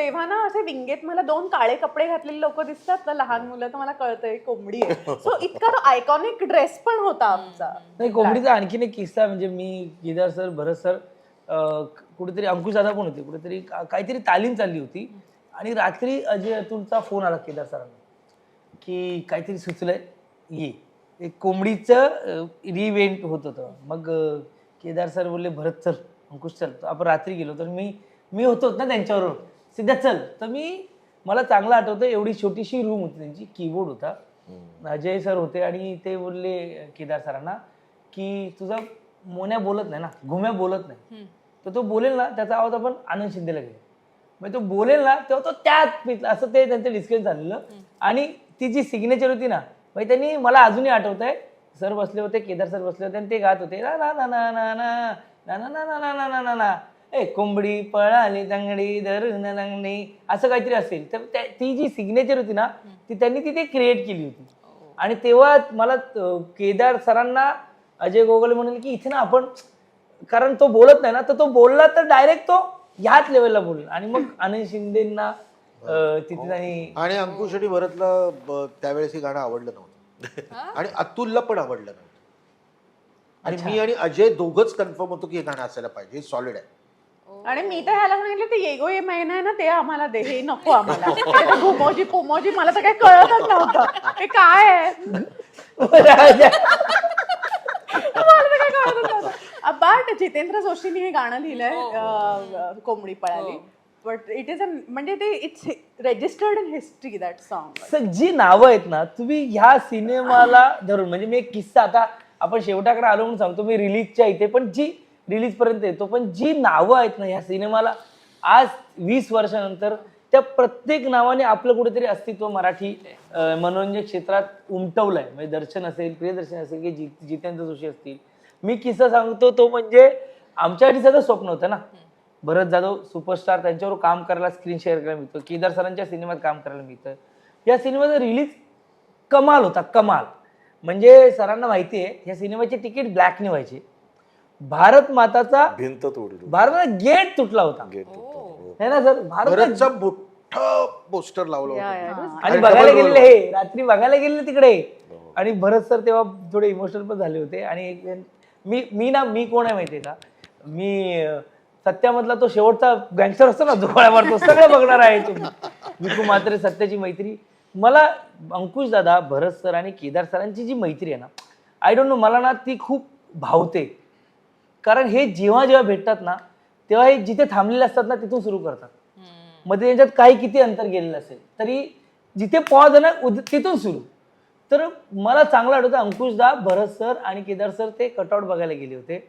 तेव्हा ना असे विंगेत मला दोन काळे कपडे घातलेले लोक दिसतात ना लहान मुलं तर मला कळतंय कोंबडी आहे. सो इतका तो आयकॉनिक ड्रेस पण होता आमचा. नाही कोंबडीचा आणखीन एक किस्सा म्हणजे मी केदार सर भरत सर कुठेतरी अंकुश दादा पण होते. कुठेतरी काहीतरी तालीम चालली होती. आणि रात्री अजय अतुलचा फोन आला केदार सरांना की काहीतरी सुचलंय ये. एक कोंबडीचं रिइव्हेंट होत होतं. मग केदार सर बोलले भरत चल अंकुश चल आपण रात्री गेलो तर मी मी होतोच ना त्यांच्याबरोबर. सिद्धा चल तर मी मला चांगलं आठवतं एवढी छोटीशी रूम होती त्यांची कीबोर्ड होता अजय सर होते आणि ते बोलले केदार सरांना की तुझा मोन्या बोलत नाही ना घुम्या बोलत नाही तर तो बोलेल ना त्याचा आवाज आपण आनंद शिंदेला घेऊ मग तो बोलेल ना तेव्हा तो त्यात पितला असं ते त्यांचं डिस्कशन झालेलं आणि ती जी सिग्नेचर होती ना मग त्यांनी मला अजूनही आठवत आहे सर बसले होते केदार सर बसले होते आणि ते गात होते ना ना ना ना ना ना ना ना ना ना ना ना ना ना ना ए कोंबडी पळाली दंगडी धरून लंगडी असं काहीतरी असेल. तर त्या- ती जी सिग्नेचर होती ना ती त्यांनी तिथे क्रिएट केली होती. आणि तेव्हा मला केदार सरांना अजय गोगले म्हणाले की इथे ना आपण कारण तो बोलत नाही ना तर तो बोलला तर डायरेक्ट तो ह्याच लेवलला बोलला. आणि मग आनंद शिंदेना अं, तिथे त्यांनी आणि अंकुश आणि भरतला ब- त्यावेळेस हे गाणं आवडलं नव्हतं. आणि अतुलला पण आवडलं नव्हतं. आणि मी आणि अजय दोघच कन्फर्म होतो की हे गाणं असायला पाहिजे हे सॉलिड आहे. आणि मी तर ह्याला सांगितलं ते येगो ये महिना आहे ना ते आम्हाला दे हे नको आम्हाला. ते घुमोजी पोमोजी मला तर काही कळतच नव्हतं. हे काय आहे? मला तर काही कळतच नव्हतं. बट जितेंद्र जोशींनी हे गाणं लिहिलंय अं, कोंबडी पळाली. बट इट इज अ म्हणजे ते it's registered in history that song sir जी नावं आहेत ना तुम्ही ह्या सिनेमाला धरून म्हणजे मी एक किस्सा आता आपण शेवटाकडे आलो म्हणून सांगतो मी रिलीजच्या इथे पण जी रिलीज पर्यंत येतो. पण जी नावं आहेत ना ह्या सिनेमाला आज वीस वर्षानंतर त्या प्रत्येक नावाने आपलं कुठेतरी अस्तित्व मराठी मनोरंजन क्षेत्रात उमटवलंय. म्हणजे दर्शन असेल प्रियदर्शन असेल की जी जितेंद्र जोशी असतील. मी किस्सा सांगतो तो म्हणजे आमच्यासाठी सगळं स्वप्न होतं ना. भरत जाधव सुपरस्टार त्यांच्यावर काम करायला स्क्रीन शेअर करायला मिळतं. केदार सरांच्या सिनेमात काम करायला मिळतं. या सिनेमाचा रिलीज कमाल होता कमाल. म्हणजे सरांना माहिती आहे या सिनेमाचे तिकीट ब्लॅकने व्हायचे. भारत माताचा भिंत तोडली. भारताचा गेट तुटला होता. गेट होतं. है. ना सर? भारत भरतचा मोठं पोस्टर लावलं होतं. आणि बघायला गेलेले हे रात्री बघायला गेलेले तिकडे. आणि भरत सर तेव्हा थोडे इमोशनल पण झाले होते. आणि एक मी मी ना मी कोण आहे माहितीये का? मी अं, सत्यामधला तो शेवटचा गँगस्टर असतो ना दुखाळ्या मारतो सगळं बघणार आहे तुम्ही विकू मात्रे सत्याची मैत्री. मला अंकुश दादा भरत सर आणि केदार सरांची जी मैत्री आहे ना आय डोंट नो मला ना ती खूप भावते. कारण हे जेव्हा जेव्हा भेटतात ना तेव्हा हे जिथे थांबलेले असतात ना तिथून सुरू करतात. मध्ये त्यांच्यात काही किती अंतर गेलेलं असेल तरी जिथे पॉज आहे ना उद- तिथून सुरू. तर मला चांगलं आठवतं अंकुशदा भरत सर आणि केदार सर ते कटआउट बघायला गेले होते.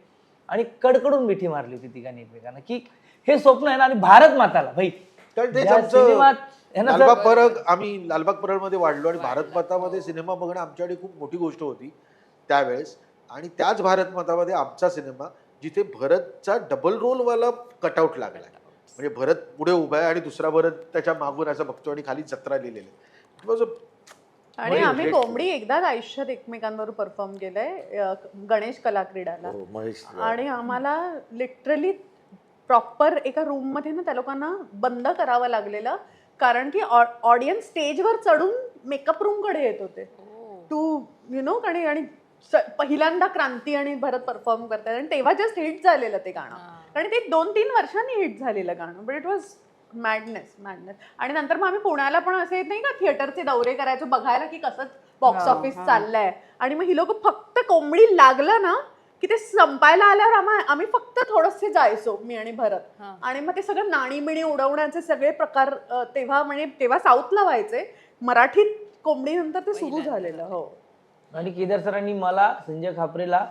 आणि कडकडून मिठी मारली होती तिघांनी एकमेकांना की हे स्वप्न आहे ना आणि भारत माताला भाई. सिनेमात है लालबाग परळ आम्ही लालबाग परळमध्ये वाढलो आणि भारत मातामध्ये सिनेमा बघणं आमच्याकडे खूप मोठी गोष्ट होती त्यावेळेस. आणि त्याच भारत मातामध्ये आमचा सिनेमा जिथे भरतचा डबल रोलवाला कटआउट लागलाय. म्हणजे भरत पुढे उभा आहे आणि दुसरा भरत त्याच्या मागून असं बघतो आणि खाली जत्रा लिहिलेली आणि आम्ही कोंबडी एकदाच आयुष्यात एकमेकांवर परफॉर्म केलंय गणेश कला क्रीडाला हो, महेश आणि आम्हाला लिटरली प्रॉपर एका रूममध्ये ना त्या लोकांना बंद करावं लागलेलं कारण की ऑडियन्स स्टेजवर चढून मेकअप रूमकडे येत होते. टू यु नो आणि आणि स- पहिल्यांदा क्रांती आणि भरत परफॉर्म करतात आणि तेव्हा जस्ट हिट झालेलं ते गाणं. कारण ते दोन तीन वर्षांनी हिट झालेलं गाणं. But it was madness madness आणि नंतर मग आम्ही पुण्याला पण असे येत नाही का थिएटरचे दौरे करायचो बघायला की कसं बॉक्स ऑफिस चाललंय. आणि मग ही लोक फक्त कोंबडी लागलं ना की ते संपायला आल्यावर आम्हा आम्ही फक्त थोडंसे जायचो मी आणि भरत. आणि मग ते सगळं नाणी बिणी उडवण्याचे सगळे प्रकार अ, तेव्हा म्हणजे तेव्हा साऊथला व्हायचे. मराठीत कोंबडी नंतर ते सुरू झालेलं हो. आणि केदार सरांनी मला संजय खापरेला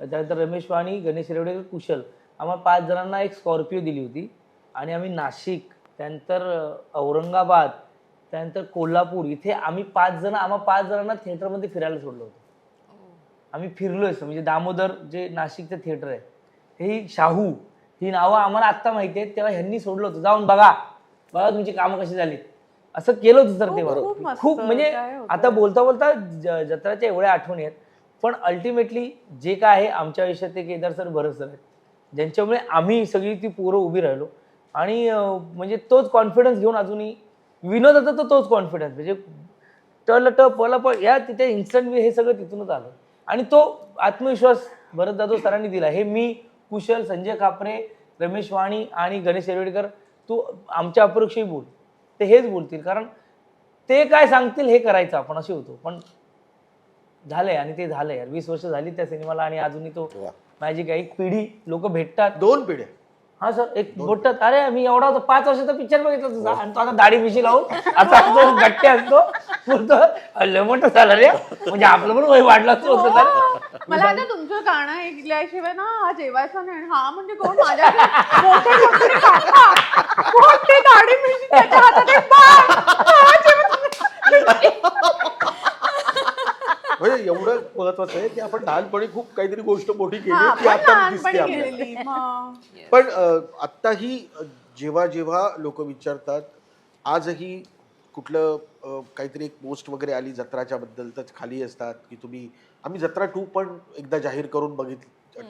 त्यानंतर रमेश वाणी गणेश रेवडे कुशल आम्हाला पाच जणांना एक स्कॉर्पिओ दिली होती. आणि आम्ही नाशिक त्यानंतर औरंगाबाद त्यानंतर कोल्हापूर इथे आम्ही पाच जण आम्हा पाच जणांना थिएटरमध्ये फिरायला सोडलं होतं. आम्ही फिरलोय म्हणजे दामोदर जे नाशिकचं थिएटर आहे हे शाहू ही नावं आम्हाला आत्ता माहिती आहेत तेव्हा ह्यांनी सोडलं होतं. जाऊन बघा बघा तुमची कामं कशी झाली. असं केलं होतं सर तेव्हा. खूप म्हणजे? आता बोलता बोलता जत्राच्या एवढ्या आठवणी आहेत. पण अल्टिमेटली जे काय आहे आमच्या आयुष्यात ते केदार सर भरत सर आहेत. ज्यांच्यामुळे आम्ही सगळी ती पोरं उभी राहिलो. आणि म्हणजे तोच कॉन्फिडन्स घेऊन अजूनही विनोदाचा तर तोच कॉन्फिडन्स म्हणजे टल ट पल प या तिथे इन्स्टंट हे सगळं तिथूनच आलं. आणि तो आत्मविश्वास भरत जाधव सरांनी दिला. हे मी कुशल संजय कापरे रमेश वाणी आणि गणेश येरवडेकर तू आमच्या अपरोक्षही बोल. ते हेच बोलतील. कारण ते काय सांगतील हे करायचं आपण असे होतो. पण झालंय आणि ते झालंय. यार वीस वर्ष झाली त्या सिनेमाला आणि अजूनही तो. मॅजिक आहे. एक पिढी लोक भेटतात. दोन पिढ्या. हा सर एक बोलतात अरे मी एवढा होतो पाच वर्षाचा पिक्चर बघितला तुझा. आणि तो आता दाढी मिशी लावून आता तो गट्टे असतो बोलतो लय मोठं झालं रे. म्हणजे आपलं पण वय वाढलं असं होतं तर मला आता तुमचं गाणं ऐकल्याशिवाय ना हा जेवायचा नाही हा म्हणजे कोण माझ्या मोठे मोठे काका, मोठे दाढी मिशी त्याच्या हातात एक बाण. हा जेवायचा. म्हणजे एवढं महत्वाचं आहे की आपण लहानपणी खूप काहीतरी गोष्ट मोठी केली हा, ती पण आता दिसते आपल्याला मग. पण अ, आत्ताही अ, जेव्हा जेव्हा लोक विचारतात आजही कुठलं अ, काहीतरी एक पोस्ट वगैरे आली जत्राच्या बद्दल तर खाली असतात की तुम्ही आम्ही जत्रा टू पण एकदा जाहीर करून बघित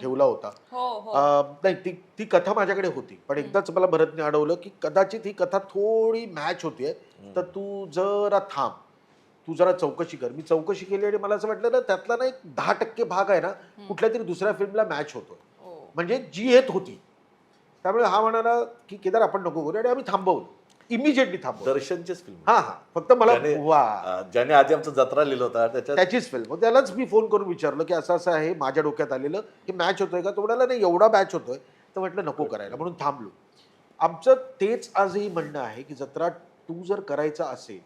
ठेवला होता. हो हो. अ, नाही ती ती कथा माझ्याकडे होती. पण एकदाच मला भरतने अडवलं की कदाचित ही कथा थोडी मॅच होतीये तर तू जरा थांब. तू जरा चौकशी कर. मी चौकशी केली आणि मला असं वाटलं ना त्यातला ना एक दहा टक्के भाग आहे ना कुठल्या तरी दुसऱ्या फिल्मला मॅच होतो हो. म्हणजे जी येत होती. त्यामुळे हा म्हणाला की केदार आपण नको करू. आणि आम्ही थांबवलं. इमिजिएटली थांबवलं. दर्शनचीच फिल्म हा हा. फक्त मला ज्याने- वा. अं, ज्याने आधी आमचा जत्रा लिहिलं होता त्याच्यात त्याचीच फिल्म त्यालाच मी फोन करून विचारलं की असं असं आहे माझ्या डोक्यात आलेलं हे मॅच होतोय का? तो म्हणाला नाही एवढा मॅच होतोय. तर म्हटलं नको करायला. म्हणून थांबलो. आमचं तेच आजही म्हणणं आहे की जत्रा टू जर करायचा असेल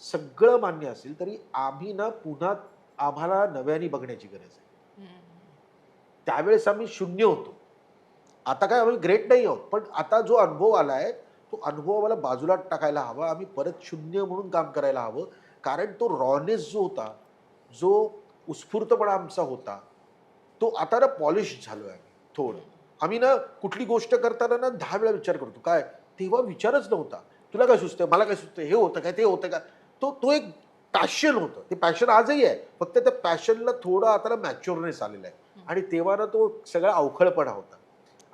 सगळं मान्य असेल तरी आम्ही ना पुन्हा आम्हाला नव्याने बघण्याची गरज आहे. त्यावेळेस आम्ही शून्य होतो. आता काय आम्ही ग्रेट नाही आहोत पण आता जो अनुभव आलाय तो अनुभव आम्हाला बाजूला टाकायला हवा. आम्ही परत शून्य म्हणून काम करायला हवं. कारण तो रॉनेस जो होता जो उत्स्फूर्तपणा आमचा होता तो आता ना पॉलिश झालोय आम्ही थोडं. आम्ही ना कुठली गोष्ट करताना ना दहा वेळा विचार करतो. काय? तेव्हा विचारच नव्हता. तुला काय सुचतंय? मला काय सुचतंय? हे होतं काय ते होतं का? तो तो एक पॅशन होतं. ते पॅशन आजही आहे. फक्त त्या पॅशनला थोडं आता ना मॅच्युअरनेस आलेला आहे. आणि तेव्हा ना तो सगळा अवखळपणा होता.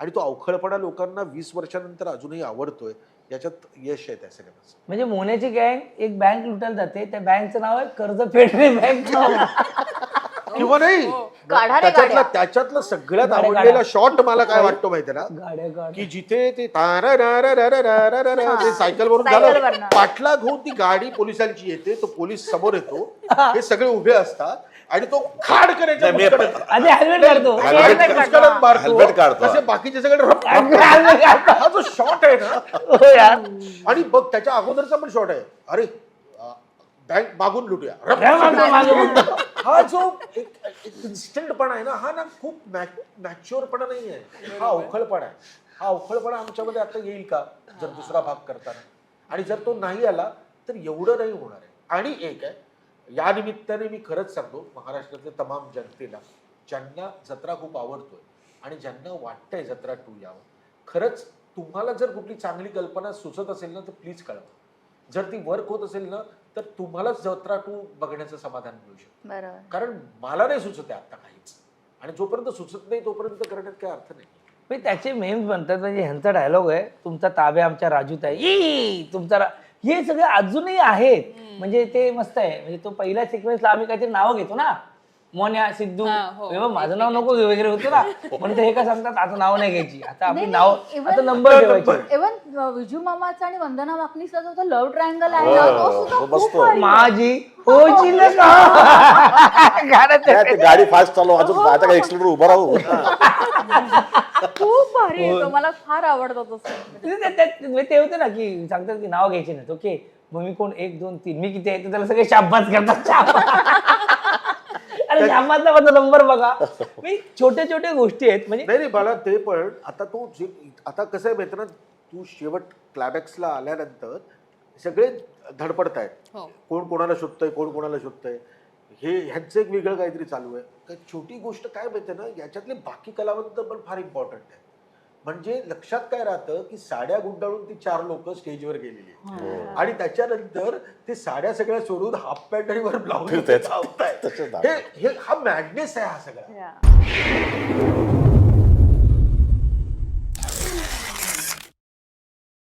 आणि तो अवखळपणा लोकांना वीस वर्षानंतर अजूनही आवडतोय याच्यात यश आहे त्या सिनेमाचं म्हणजे मोन्याची गँग एक बँक लुटायला जाते त्या बँकचं नाव आहे कर्ज फेडणे बँक. किंवा नाही रे त्याच्यातला गाड्या. त्याच्यातलं सगळ्यात गाड्या, आवडलेला गाड्या. शॉट मला काय वाटतो माहितीये ना? गाड्या गाड्या की जिथे ते ते सायकल वरून झालं सायकलवरनं. पाठलाग होऊन ती गाडी पोलिसांची येते तो पोलीस समोर येतो. हे सगळे उभे असतात. आणि तो खाड नाही, मी आधी हेल्मेट काढतो. मारतो. काढतो. तसे बाकीचे सगळे रप- Helmet काढतो. हा जो शॉट आहे ना. हो यार. आणि बघ त्याच्या अगोदरचा पण शॉट आहे. अरे बँक मागून लुटूया. रप- काय मागतो मागं? हा जो एक इन्स्टंटपणा आहे ना हा ना खूप मॅच्युअरपणा नाही आहे. हा अवखळपणा आहे. हा अवखळपणा आमच्यामध्ये आता येईल का जर दुसरा भाग करताना? आणि जर तो नाही आला तर एवढं नाही होणार आहे. आणि एक आहे या निमित्ताने मी खरंच सांगतो महाराष्ट्रातल्या तमाम जनतेला ज्यांना जत्रा खूप आवडतोय आणि ज्यांना वाटतंय जत्रा टू यावं खरंच तुम्हाला जर कुठली चांगली कल्पना सुचत असेल ना तर प्लीज कळवा. जर ती वर्क होत असेल ना तर तुम्हालाच जत्रा टू बघण्याचं समाधान मिळू शकतं. बरोबर. कारण मला नाही सुचत आहे आता काहीच. आणि जोपर्यंत सुचत नाही तोपर्यंत करण्यात काही अर्थ नाही. त्याचे मेम्स बनतात म्हणजे ह्यांचा डायलॉग आहे तुमचा ताबे आमच्या राजूत आहे ई तुमचा रा-" हे सगळे अजूनही आहेत. म्हणजे ते मस्त आहे. म्हणजे तो पहिल्या सिक्वेन्सला आम्ही काहीतरी नावं घेतो ना. मोन्या सिद्धू. हा, हो. हे बघ, माझं नाव नको घेऊ वगैरे होतं ना. म्हणून ते हे काय सांगतात आता नाव नाही घ्यायची. आता आपली नाही, नाव नाही, even- आता नंबर ठेवायचे. इव्हन विजू मामाचा आणि वंदना माकनीचा जो लव्ह ट्रायंगल आहे ना तो सुद्धा तो खूप बसतो. भारी आहे. माझी काय ते. गाडी फास्ट चालू अजून आता काय एक्सिलेटर उभं राहू? खूप भारी आहे तो. मला फार आवडतो तो होते ना की सांगतात की नाव घ्यायचे नाही ओके मग मी कोण? एक दोन तीन. मी किती आहे तर त्याला सगळे शाबास करतात. अरे शाबासचा माझा नंबर बघा. मी छोट्या छोट्या गोष्टी आहेत म्हणजे नाही नाही मला ते पण आता तू जे आता कसं आहे माहिती ना तू शेवट क्लायमॅक्सला आल्यानंतर सगळे धडपडत आहेत हो. कोण कोणाला शोधतंय कोण कोणाला शोधतंय. हे ह्यांचं एक वेगळं काहीतरी चालू आहे. तर छोटी गोष्ट काय माहिती ना याच्यातले बाकी कलावंत पण फार इम्पॉर्टंट आहे म्हणजे लक्षात काय राहतं की साड्या गुंडाळून ती चार लोक स्टेजवर गेलेली आहेत. आणि त्याच्यानंतर ते साड्या सगळ्या सोडून हाफ पॅन्ट आणि वर ब्लाऊज. हे हे हा मॅडनेस आहे हा सगळा Yeah.